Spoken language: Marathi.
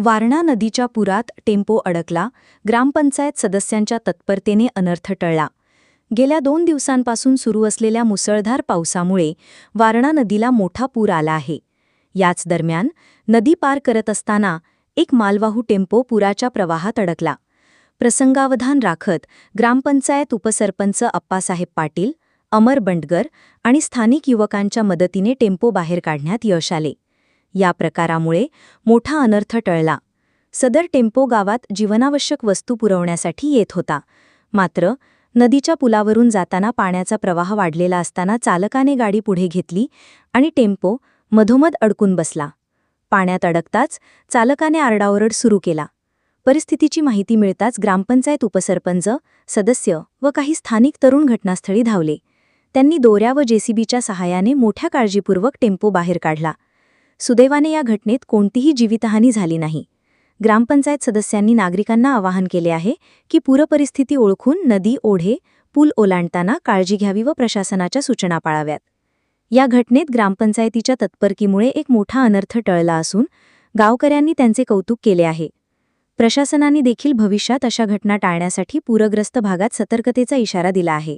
वारणा नदीच्या पुरात टेम्पो अडकला ग्रामपंचायत सदस्यांच्या तत्परतेने अनर्थ टळला. गेल्या दोन दिवसांपासून सुरू असलेल्या मुसळधार पावसामुळे वारणा नदीला मोठा पूर आला आहे. याच दरम्यान नदी पार करत असताना एक मालवाहू टेम्पो पुराच्या प्रवाहात अडकला. प्रसंगावधान राखत ग्रामपंचायत उपसरपंच अप्पासाहेब पाटील अमर बंडगर आणि स्थानिक युवकांच्या मदतीने टेम्पो बाहेर काढण्यात यश आले. या प्रकारामुळे मोठा अनर्थ टळला. सदर टेम्पो गावात जीवनावश्यक वस्तू पुरवण्यासाठी येत होता. मात्र नदीच्या पुलावरून जाताना पाण्याचा प्रवाह वाढलेला असताना चालकाने गाडी पुढे घेतली आणि टेम्पो मधोमध अडकून बसला. पाण्यात अडकताच चालकाने आरडाओरड सुरू केला. परिस्थितीची माहिती मिळताच ग्रामपंचायत उपसरपंच सदस्य व काही स्थानिक तरुण घटनास्थळी धावले. त्यांनी दोऱ्या व जेसीबीच्या सहाय्याने मोठ्या काळजीपूर्वक टेम्पो बाहेर काढला. सुदैवाने या घटनेत कोणतीही जीवितहानी झाली नाही. ग्रामपंचायत सदस्यांनी नागरिकांना आवाहन केले आहे की पूरपरिस्थिती ओळखून नदी ओढे पूल ओलांडताना काळजी घ्यावी व प्रशासनाच्या सूचना पाळाव्यात. या घटनेत ग्रामपंचायतीच्या तत्परकीमुळे एक मोठा अनर्थ टळला असून गावकऱ्यांनी त्यांचे कौतुक केले आहे. प्रशासनाने देखील भविष्यात अशा घटना टाळण्यासाठी पूरग्रस्त भागात सतर्कतेचा इशारा दिला आहे.